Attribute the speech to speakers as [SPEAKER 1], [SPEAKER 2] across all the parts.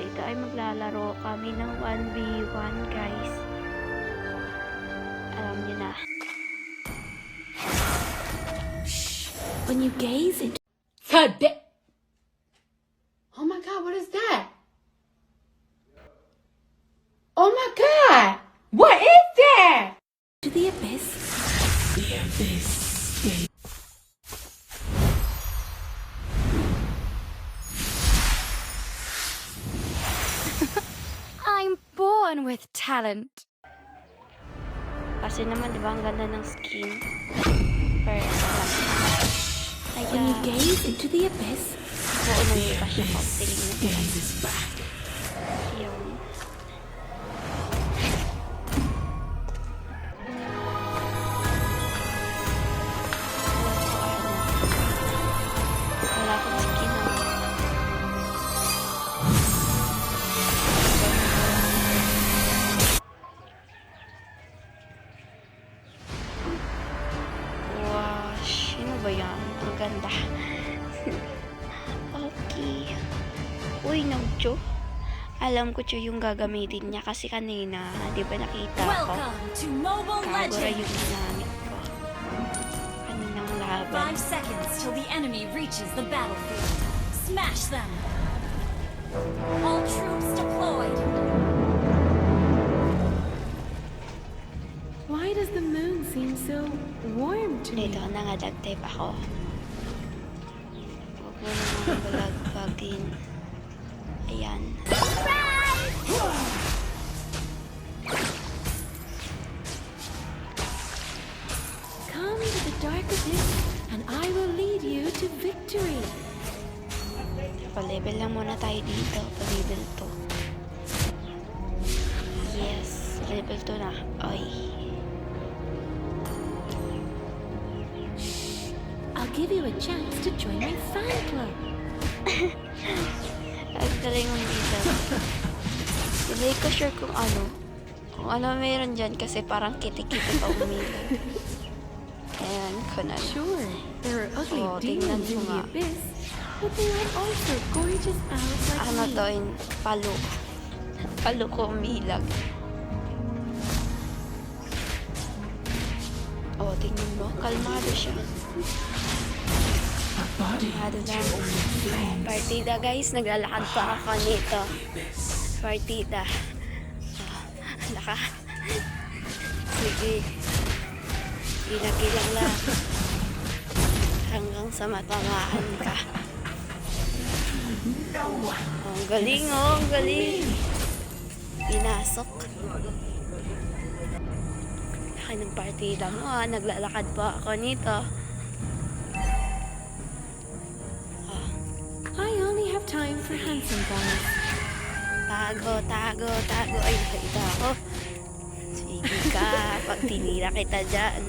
[SPEAKER 1] dito ay maglalaro kami ng 1v1 guys. Alam niyo na. When you gaze into
[SPEAKER 2] Today. Oh my god, what is that? Oh my god! What is that?
[SPEAKER 1] the abyss, I'm born with talent. Kasi naman, di ba, ang ganda ng skin. Pero. Kaya, When you gaze into the abyss, buo yung pa siya pagtiling na sila. Yung... Ko siya yung gagamitin niya kasi kanina, di ba nakita ko?
[SPEAKER 3] Welcome to Mobile
[SPEAKER 1] Kagura yung
[SPEAKER 3] Legends!
[SPEAKER 1] ginamit ko. Kaninang laban.
[SPEAKER 3] Five seconds till the enemy reaches the battlefield. Smash them! All troops deployed!
[SPEAKER 4] Why does the moon seem so warm to me?
[SPEAKER 1] Dito, nangadag type ako. Huwag mo naman balagbagin. Ayan.
[SPEAKER 4] I'll give you a chance to join my fan club.
[SPEAKER 1] Ang galing mo dito. Hindi ko sure kung ano. Kung ano meron dyan kasi parang kitikiti pa umilag. Ayan ko na.
[SPEAKER 4] Sure, there are ugly
[SPEAKER 1] Oh, tingnan
[SPEAKER 4] demons in the abyss, but there are also gorgeous owls like
[SPEAKER 1] Ano to? in Palo. Palo ko umilag. Oh, tingnan mo. Kalmado siya. Lang. Partida guys. Naglalakad pa ako nito. Partida. Oh, laka. Sige. Ilag-ilag lang. Hanggang sa matamaan ka. Oh, ang galing oh, ang galing. Pinasok. Laki ng partida mo ah. Naglalakad pa ako nito.
[SPEAKER 4] Time for handsome guys.
[SPEAKER 1] Tago, tago, tago. Ay, nakita ako. Sige ka, pag tinira kita dyan.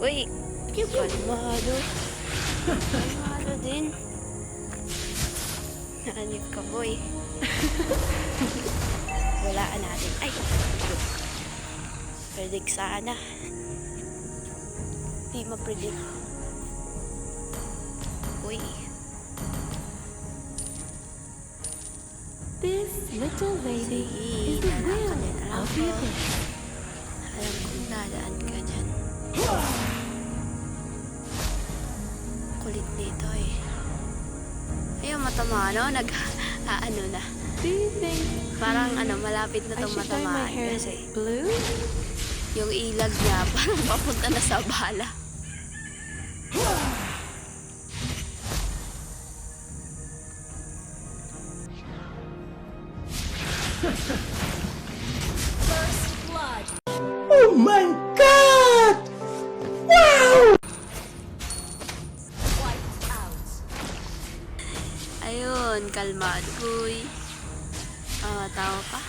[SPEAKER 1] Uy, kalmado. Kalmado din. Naanip ka, boy. Walaan natin. Ay! Predict sana. Di ma-predict. Uy.
[SPEAKER 4] This little lady is the will of the abyss.
[SPEAKER 1] Alam kong dadaan ka dyan. Kulit nito eh. Ayun, matama, no? Nag, ah, ano na.
[SPEAKER 4] Do you think
[SPEAKER 1] Parang ano, malapit na
[SPEAKER 4] I
[SPEAKER 1] itong
[SPEAKER 4] should dye my
[SPEAKER 1] matamaan
[SPEAKER 4] hair
[SPEAKER 1] kasi
[SPEAKER 4] blue?
[SPEAKER 1] yung ilag niya parang papunta na sa bala.
[SPEAKER 5] My god! Wow!
[SPEAKER 1] Ayun, kalmado, boy. Ah, tawa pa.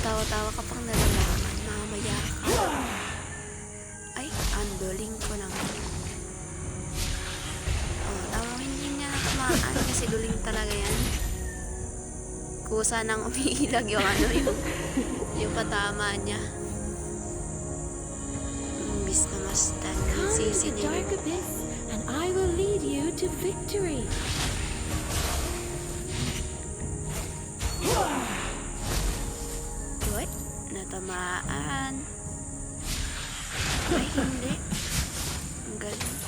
[SPEAKER 1] Tawa-tawa ka pang nalalaman. Mamaya ka. Ay, undoling ko naman. Oh, tama hindi niya natamaan kasi duling talaga yan. Kusa nang umiilag yung ano, yung, yung patama niya. us that
[SPEAKER 4] Come to the dark abyss, and I will lead you to victory.
[SPEAKER 1] Good. Natamaan. Ay, hindi. Ang galing.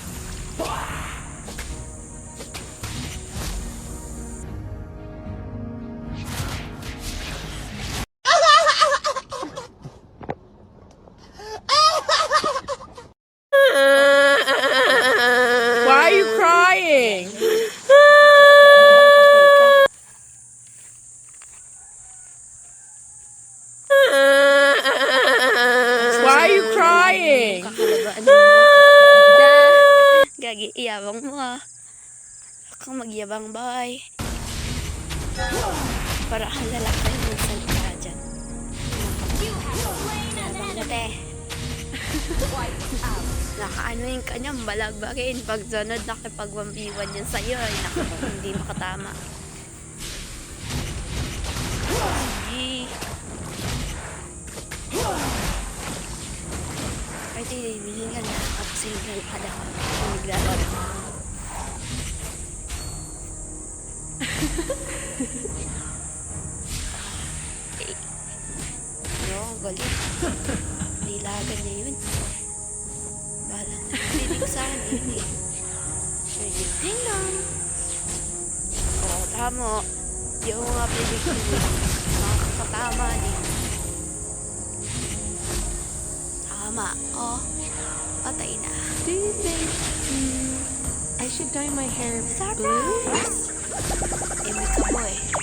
[SPEAKER 1] Para kang lalaki ng salita dyan.
[SPEAKER 3] You have slain an
[SPEAKER 1] Yabang mo,
[SPEAKER 3] enemy.
[SPEAKER 1] te. Nakaano yung kanyang balagbakin. Pag sunod, nakipag 1v1 yan sa'yo. Ay, naku, hindi makatama. Di, bilhin ka na. Tapos yung lalakad ako. Yung naglalakad ako. Galing. Nilagan niya yun. Bala. Pinig sa akin yun eh. Sige. Ding dong. Oo, tamo. Di ako nga pinig yun eh. Makakatama din. Tama. Oh. Patay na.
[SPEAKER 4] Do you think hmm, I should dye my hair blue?
[SPEAKER 1] Surprise! Eh, may kaboy.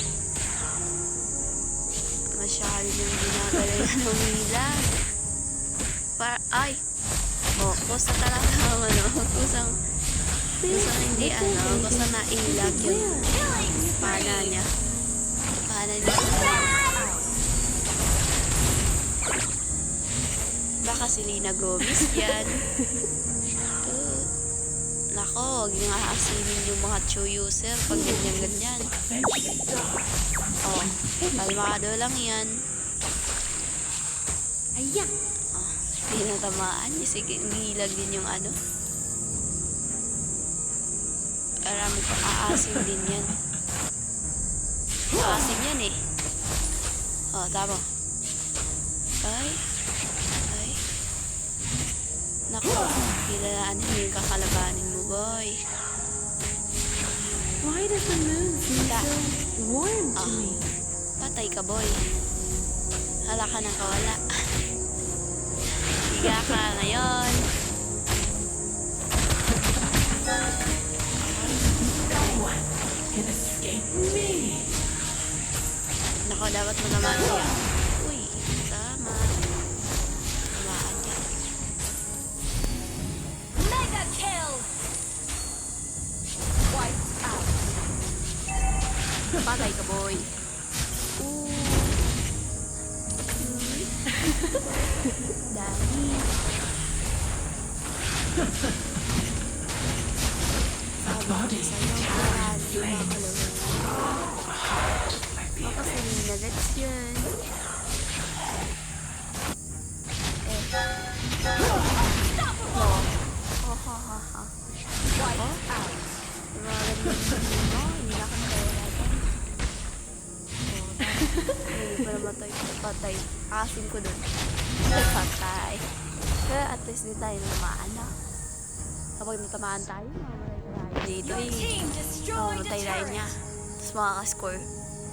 [SPEAKER 1] Masyado niyang ginagalan ng milag. Para, ay! Oh, kusa talaga ang ano, kusang, kusang hindi ano, kusang nailag yung pana niya. Pana niya. Baka si Lina Gomez yan. Uh, Nako, huwag nyo aasilin yung mga Cho user pag ganyan-ganyan. Oh, kalmado lang yan.
[SPEAKER 4] Ayan.
[SPEAKER 1] Oh, hindi natamaan. Sige, nilag din yung ano. Marami pa aasin din yan. Aasin yan eh. Oh, tama. Ay. Ay. Nako, kilalaan mo yung kakalabanin mo, boy.
[SPEAKER 4] Why does the moon seem so warm to
[SPEAKER 1] Ah.
[SPEAKER 4] me?
[SPEAKER 1] Patay ka, boy. Hala ka nang kawala. Higa ka ngayon.
[SPEAKER 5] Can escape me.
[SPEAKER 1] Nako, dapat matamaan niya. Uy, Patay. Asin ko dun. Patay. Pero at least di tayo namaan na. Kapag natamaan tayo, mamamatay tayo dito eh. Mamamatay tayo
[SPEAKER 3] turret.
[SPEAKER 1] niya. Tapos makakaskore.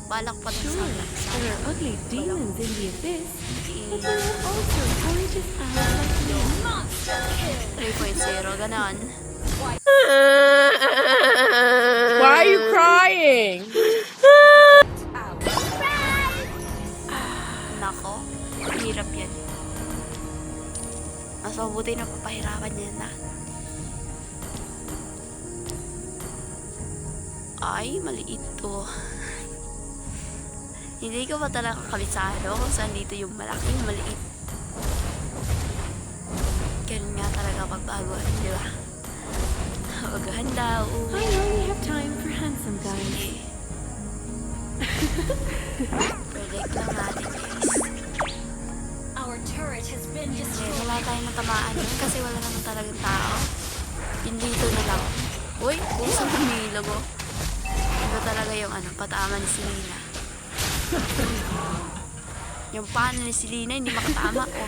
[SPEAKER 1] Balak pa din
[SPEAKER 4] Sure,
[SPEAKER 1] sana.
[SPEAKER 4] there are ugly demons in the abyss, but there are also gorgeous eyes like you.
[SPEAKER 3] Monster kill.
[SPEAKER 1] 3.0, ganon.
[SPEAKER 6] Why are you crying?
[SPEAKER 1] Mas mabuti na papahirapan niya na. Ay, maliit to. Hindi ko pa talaga kabisado kung saan dito yung malaki, yung maliit. Ganun nga talaga pagbaguhan, di ba? Maghanda,
[SPEAKER 4] I
[SPEAKER 1] uuwi.
[SPEAKER 4] only have time for handsome guys.
[SPEAKER 1] Predict lang natin,
[SPEAKER 3] turret has been destroyed.
[SPEAKER 1] wala tayong natamaan yun kasi wala naman talagang tao. Yung dito na lang. Uy, kusang humilog oh. Ito talaga yung ano, patama ni Selena. Yung paano ni Selena hindi makatama. O,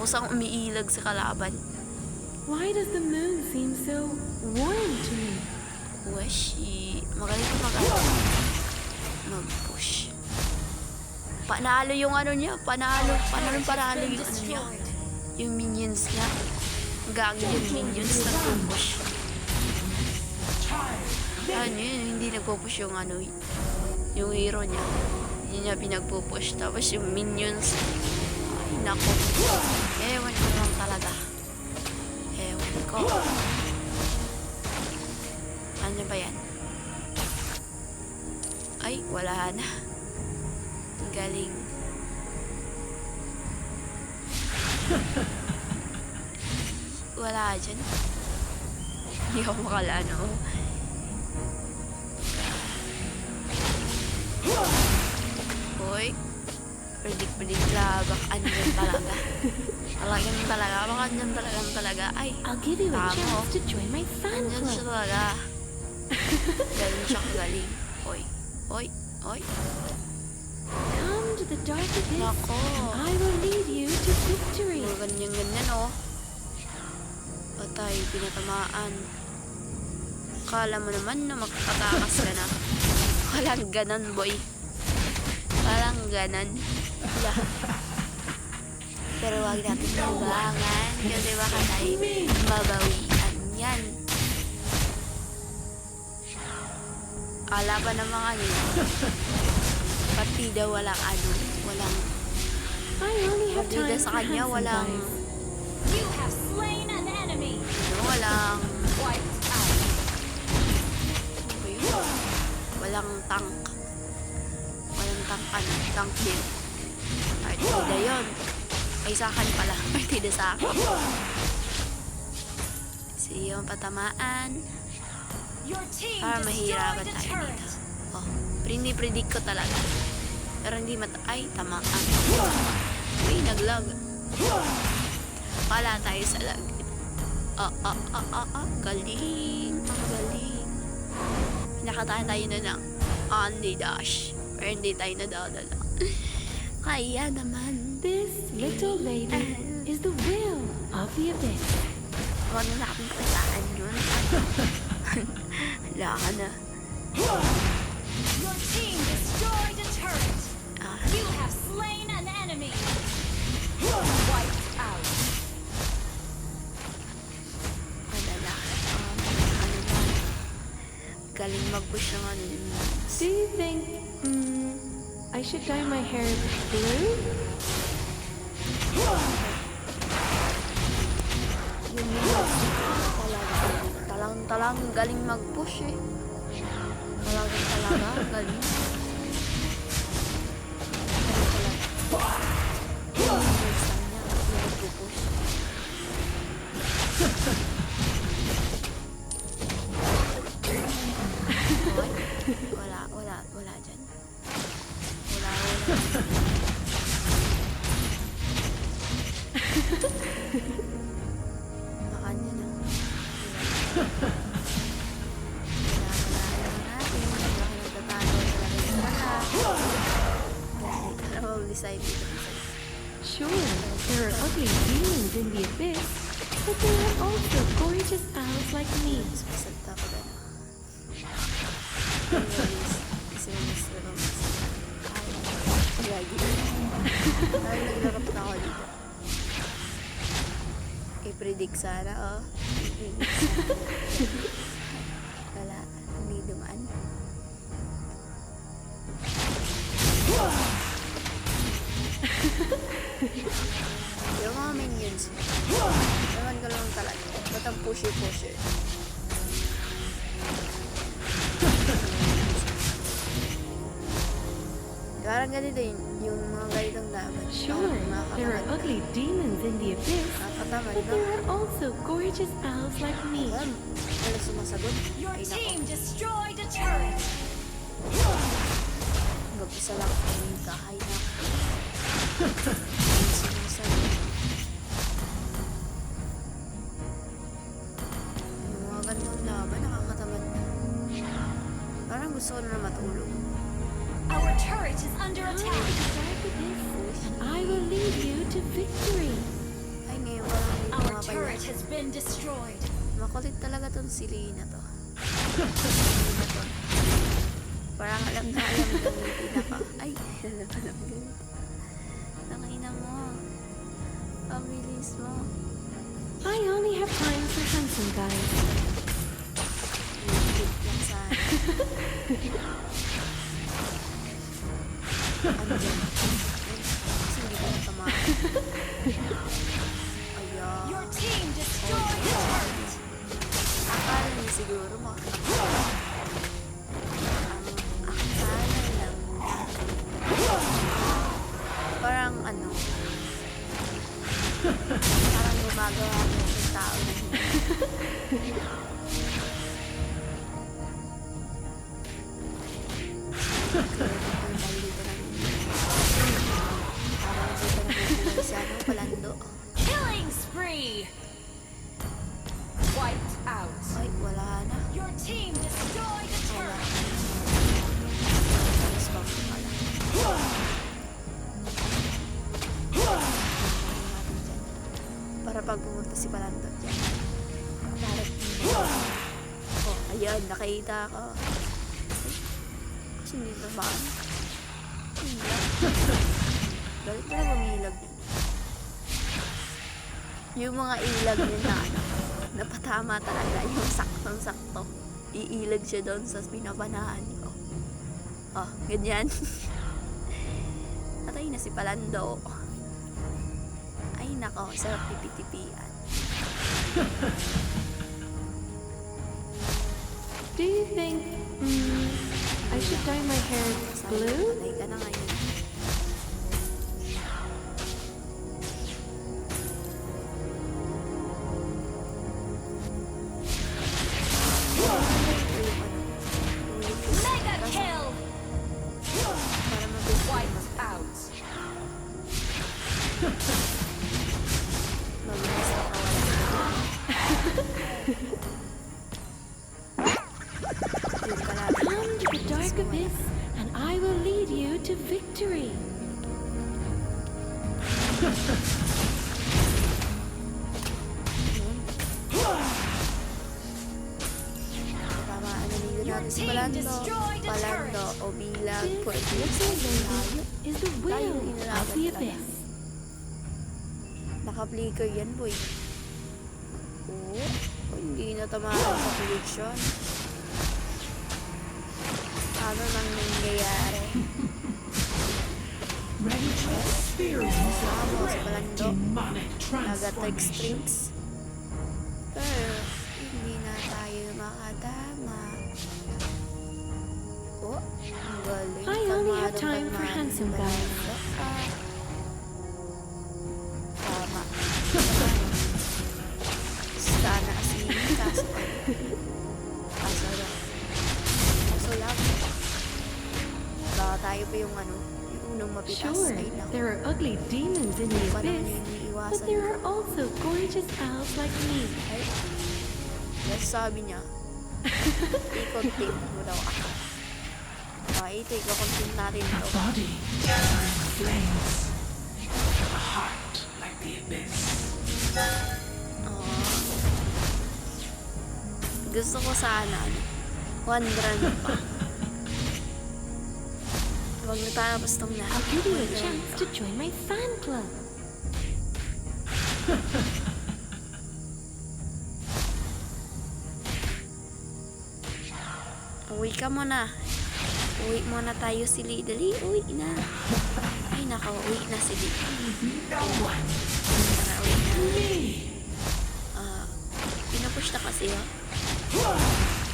[SPEAKER 1] usang umiilag sa kalaban.
[SPEAKER 4] Why does the moon seem so warm to me?
[SPEAKER 1] Washi. Magaling ko mag Mag-push. Panalo yung ano niya. Panalo. Panalo panalo yung ano niya. Yung minions niya. Gagi yung minions na push. Ano yun, hindi nagpo-push yung ano, yung hero niya. Hindi niya pinagpo-push. Tapos yung minions, ay nako. Ewan ko lang talaga. Ewan ko. Ano ba yan? Ay, wala na. Galing. Wala dyan. Hindi ako makala, no? Hoy. Predict-predict lang. Baka andyan talaga. Talagang talaga. Baka andyan talagang talaga. Ay,
[SPEAKER 4] I'll give you a chance to join my fan
[SPEAKER 1] andyan siya
[SPEAKER 4] club.
[SPEAKER 1] talaga. Galing siya kagaling. Hoy. Hoy. Hoy.
[SPEAKER 4] The dark abyss,
[SPEAKER 1] Nako.
[SPEAKER 4] I will lead you to victory.
[SPEAKER 1] Mga ganyan-ganyan, oh. Patay, pinatamaan. Kala mo naman na magkatakas ka na. Walang ganan, boy. Walang ganan. Wala. Pero wag natin tubangan kasi baka tayo mabawian yan. Ala pa ng mga yun. Partida walang ano, walang
[SPEAKER 4] I only have
[SPEAKER 1] partida
[SPEAKER 4] time
[SPEAKER 1] sa kanya, walang.
[SPEAKER 3] You have slain an enemy.
[SPEAKER 1] ano, walang
[SPEAKER 3] Wiped out.
[SPEAKER 1] yun? Walang tank. Walang tank ano, tank din. Partida yun. Ay, sa akin pala. Partida sa akin. So, yung patamaan. Para mahirapan tayo dito. Oh, predict ko talaga. Pero hindi mat... Ay, tamaan. Uy, naglag. Pala tayo sa lag. Ah, ah, ah, ah, ah. Galing. Ang galing. Nakatahan tayo na ng only dash. Pero hindi tayo nadadala. Kaya naman.
[SPEAKER 4] This little lady is the will of the abyss.
[SPEAKER 1] Huwag na natin pataan yun. Wala ka na.
[SPEAKER 3] Your team destroyed a turret. You have slain an enemy. Wiped out.
[SPEAKER 1] madala. Um, ano ba? Galing mag-push ng ano yun.
[SPEAKER 4] Do you think mm, I should dye my hair blue?
[SPEAKER 1] Yun yun. Talang, talang. Galing mag-push eh.
[SPEAKER 4] 啊，那你。But there are also gorgeous owls like me.
[SPEAKER 1] Mas masalta ko na. Anyways, kasi mas pero mas. Ay, gagi. Ay, naglarap na ako dito. I-predict sana, oh. Ba't ang pushy-pushy? Parang ganito yun, yung mga ganitong laban.
[SPEAKER 4] Sure, there are ugly demons in the abyss, but there are also gorgeous owls like me.
[SPEAKER 1] Alam, wala sumasagot.
[SPEAKER 3] Your
[SPEAKER 1] Ay, nako.
[SPEAKER 3] team destroyed a turret.
[SPEAKER 1] Mag-isa lang ako yung kahay na.
[SPEAKER 3] Has been destroyed.
[SPEAKER 1] Makulit talaga tong si Lina to. Parang alam na alam gamitin ako. Ay, alam alam gamitin. Tangina mo. Ang bilis mo.
[SPEAKER 4] I only have time for handsome guys.
[SPEAKER 1] Legit lang sana. ano dyan? Kasi hindi ko natamaan. Siguro mo. Parang ano. Parang gumagawa mo sa tao na hindi. Nakita ko. Ay, Kasi hindi naman. Hindi. Galit na lang ilag yun. Yung mga ilag niya na ano, napatama talaga yung saktong-sakto. Iilag siya doon sa pinapanahan ko. Oh, ganyan. Patay na si Palando. Ay nako, sarap tipitipian.
[SPEAKER 4] Do you think mm, I should dye my hair blue? lead you to victory.
[SPEAKER 1] Tamaan na nila
[SPEAKER 3] Your
[SPEAKER 1] natin si
[SPEAKER 3] team
[SPEAKER 1] Palando.
[SPEAKER 3] destroyed a
[SPEAKER 1] Palando
[SPEAKER 3] turret.
[SPEAKER 1] o bilang
[SPEAKER 4] This
[SPEAKER 1] pwede
[SPEAKER 4] little lady is the will
[SPEAKER 1] Tayo
[SPEAKER 4] of
[SPEAKER 1] inalaban
[SPEAKER 4] the
[SPEAKER 1] talaga.
[SPEAKER 4] abyss.
[SPEAKER 1] Naka-flicker yan, boy. Oo. Oh, hindi na tamaan sa prediction. Ano nang nangyayari? Tama, si
[SPEAKER 5] the
[SPEAKER 1] Palando.
[SPEAKER 5] demonic
[SPEAKER 1] Nagatag
[SPEAKER 5] transformation.
[SPEAKER 1] strings. Pero, hindi na tayo makatama. Oh, ang galing.
[SPEAKER 4] I only have
[SPEAKER 1] Kalmadong
[SPEAKER 4] time for
[SPEAKER 1] kalmado
[SPEAKER 4] handsome
[SPEAKER 1] si
[SPEAKER 4] guys. Sure, there are ugly demons in the abyss, but there are also gorgeous owls like me.
[SPEAKER 1] Ay, yes, sabi niya. I-contain mo daw ako. Okay, ito, i-contain natin
[SPEAKER 5] A
[SPEAKER 1] ito.
[SPEAKER 5] body gathering flames. A heart like the abyss.
[SPEAKER 1] Oo. Gusto ko sana, ano, one run pa. Huwag natapos tong lahat.
[SPEAKER 4] I'll give you a chance to join my fan club.
[SPEAKER 1] Uwi ka muna. Uwi muna tayo si Lee. Dali, uwi na. Ay, nako, uwi na si Lee.
[SPEAKER 5] No one.
[SPEAKER 1] Tara, uwi na.
[SPEAKER 5] Me.
[SPEAKER 1] Ah, pinupush na kasi, oh.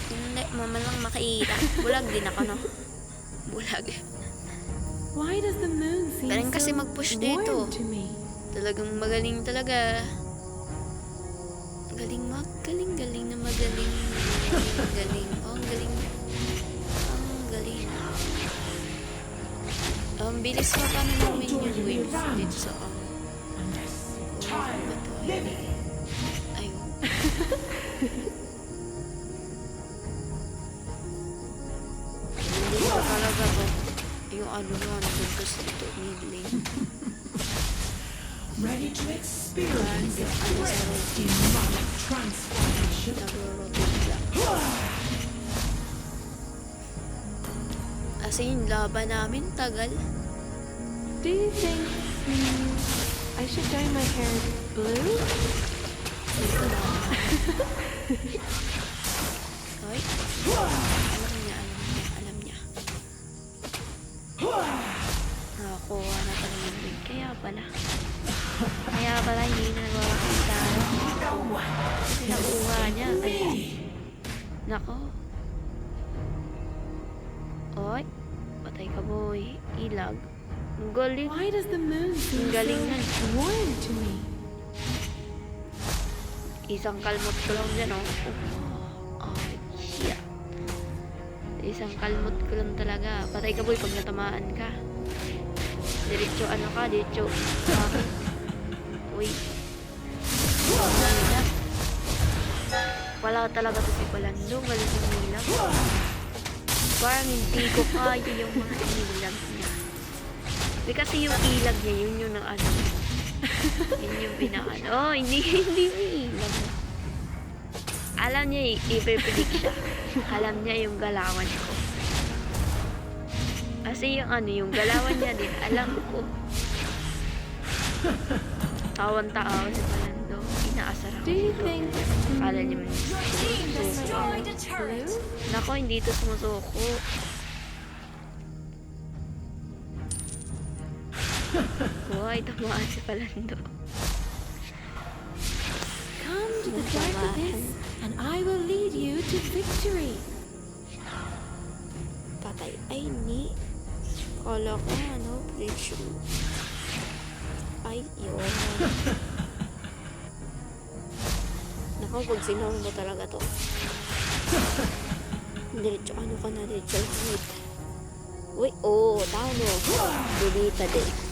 [SPEAKER 1] Hindi, mama lang makita. Bulag din ako, no? Bulag.
[SPEAKER 4] Why does the moon seem
[SPEAKER 1] Galing kasi
[SPEAKER 4] so
[SPEAKER 1] mag-push dito. Talagang magaling talaga. Galing mag, galing, galing na magaling. Galing, galing. Oh, ang galing. Ang galing. Ang bilis mo pa ng minion waves dito sa um,
[SPEAKER 5] living.
[SPEAKER 1] Ayun. ano mo, nandun ko sa ito, mid.
[SPEAKER 5] Ready to experience the great demonic transformation.
[SPEAKER 1] Nagro-rotate lang. As in, laban namin, tagal.
[SPEAKER 4] Do you think hmm, I should dye my hair blue?
[SPEAKER 1] Ay. Alam niya, Kaya pala. Kaya pala hindi na nagwawakita. Kasi nakuha niya. Ay. Nako. Oy. Patay ka boy. Ilag. Ang galing.
[SPEAKER 4] Why does the moon seem
[SPEAKER 1] galing
[SPEAKER 4] so warm to me?
[SPEAKER 1] Isang kalmot ko lang dyan, oh. Oh, shit. Isang kalmot ko lang talaga. Patay ka, boy, pag natamaan ka. Diretso, ano ka, diretso. Uy. Wala. Talaga to si Palando. Galing yung nilang. Parang hindi ko kaya yung mga ilag niya. Di kasi yung ilag niya, yun yung ang ano. Yun yung pinaano. Oh, hindi, hindi may ilag. Alam niya, i-predict siya. Alam niya yung galawan ko. Kasi yung ano, yung galawan niya din, alam ko. Tawan-tao si Palando. Inaasar ako
[SPEAKER 4] Do you think
[SPEAKER 1] Akala niya man. Nako, hindi ito sumusuko. Buhay, tamaan si Palando.
[SPEAKER 4] come to the dark abyss and I will lead you to victory?
[SPEAKER 1] Patay. Ay, ni. Kala ko, ano, bridge. Ay, yun. Nako, pag sinaw mo talaga to. Diretso, ano ka na, diretso. Wait. Uy, oh, tama. Delita din.